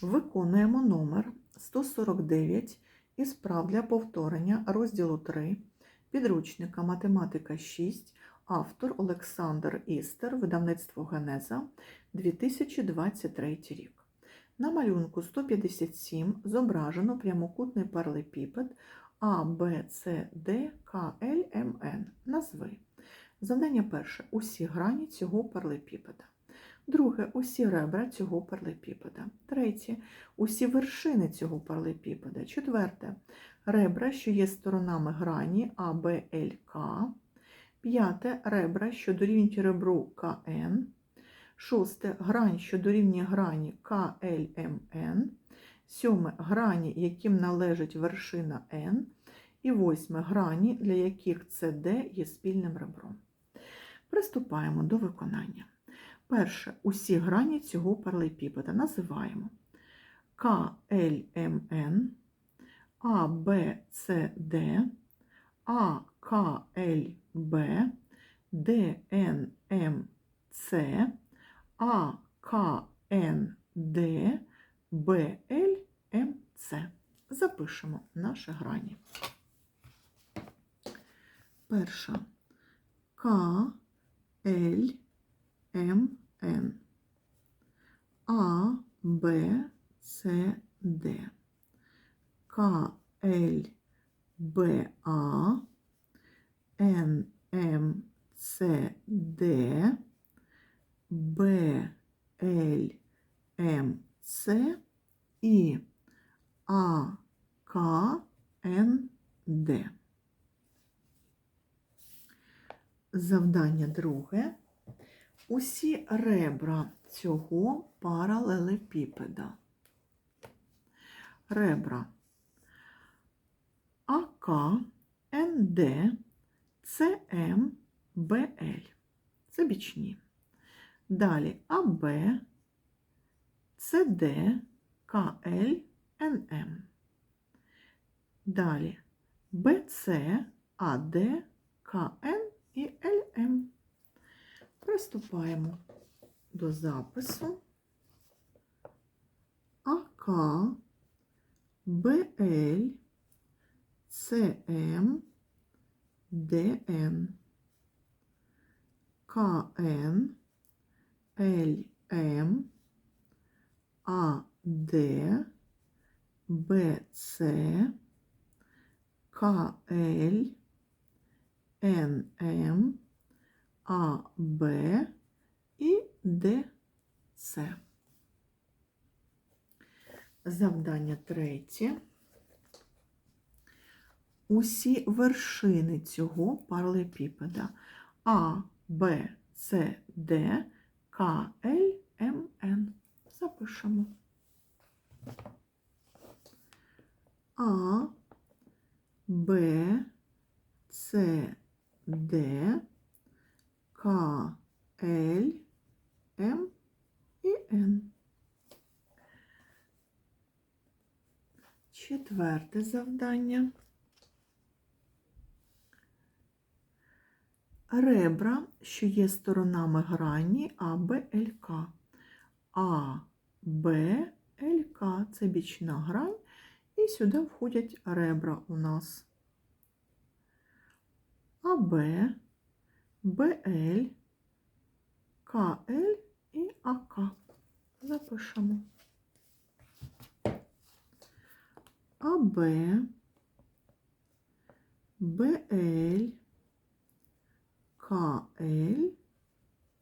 Виконуємо номер 149 із прав для повторення розділу 3 підручника Математика 6, автор Олександр Істер, видавництво Генеза 2023 рік. На малюнку 157 зображено прямокутний паралепіпед А, Б, С, Д, К, Л, М, Н. Назви. Завдання перше. Усі грані цього паралепіпеда. Друге усі ребра цього паралепіпеда. Третє усі вершини цього паралепіпеда. Четверте ребра, що є сторонами грані А, Б, Л, К. П'яте ребра, що дорівнюють ребру КН. Шосте грань, що дорівнює грані КЛМН. Сьоме грані, яким належить вершина Н. І восьме грані, для яких СД є спільним ребром. Приступаємо до виконання. Перше, усі грані цього паралепіпеда. Називаємо. КЛМН, АБЦД, АКЛБ, ДНМЦ, АКНД, БЛМЦ. Запишемо наші грані. Перша. К, Л, М, Н. А, Б, С, Д. К, Л, Б, А. Н, М, С, Д. Б, Л, М, С. І А, К, Н, Д. Завдання друге. Усі ребра цього паралелепіпеда. Ребра АК, НД, ЦМ, БЛ. Це бічні. Далі АБ, ЦД, КЛ, НМ. Далі БЦ, АД, КН і ЛМ. Приступаємо до запису. АК, БЛ, ЦМ, ДН, КН, ЛМ, АД, БЦ, КЛ, НМ, А, Б і Д, С. Завдання третє. Усі вершини цього паралепіпеда А, Б, С, Д, К, Л, М, Н. Запишемо. А, Б, С, Д, К, Л, М і Н. Четверте завдання. Ребра, що є сторонами грані А, Б, Л, К. А, Б, Л, К – це бічна грань, і сюди входять ребра у нас. АБ, БЛ, КЛ і АК. Запишемо. АБ, БЛ, КЛ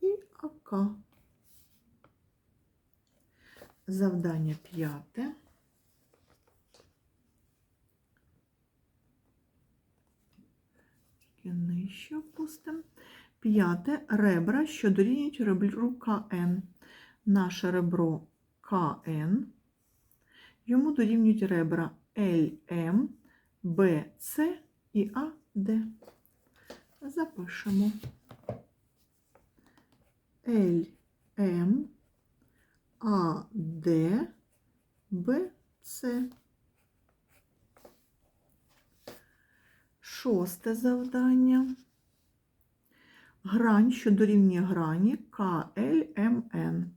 і АК. Завдання п'яте. Нижче опустимо. П'яте ребра, що дорівнюють ребру КН. Наше ребро КН. Йому дорівнюють ребра ЛМ, БЦ і АД. Запишемо. ЛМ, АД, БЦ. Шосте завдання. Грань, що дорівнює грані КЛМН.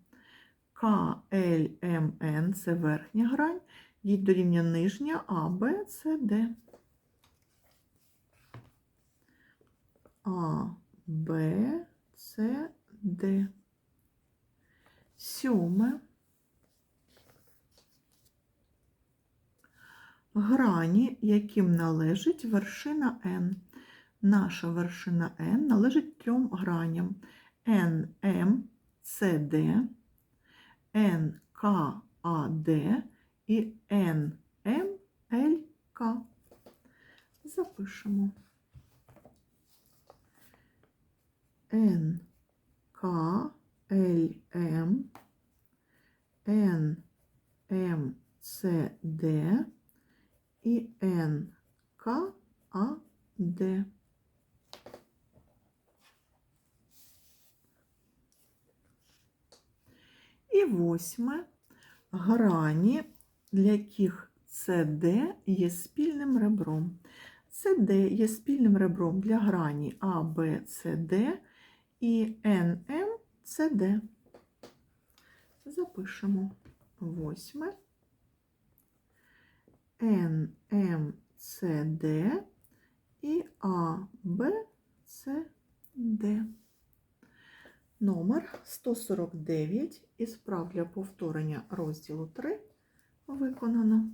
КЛМН це верхня грань, їй дорівнює нижня А, Б, С, Д. А, Б, С, Д. Сьоме. Грані, яким належить вершина N. Наша вершина N належить трьом граням. NM, CD, NKAD і NMLK. Запишемо. NKLM, NMCD і NKAD. І восьме грані, для яких CD є спільним ребром. CD є спільним ребром для грані А, Б, С, і НМ. Запишемо восьме. НМ, СД і А, Б, С, Д. Номер 149 і справ для повторення розділу 3 виконано.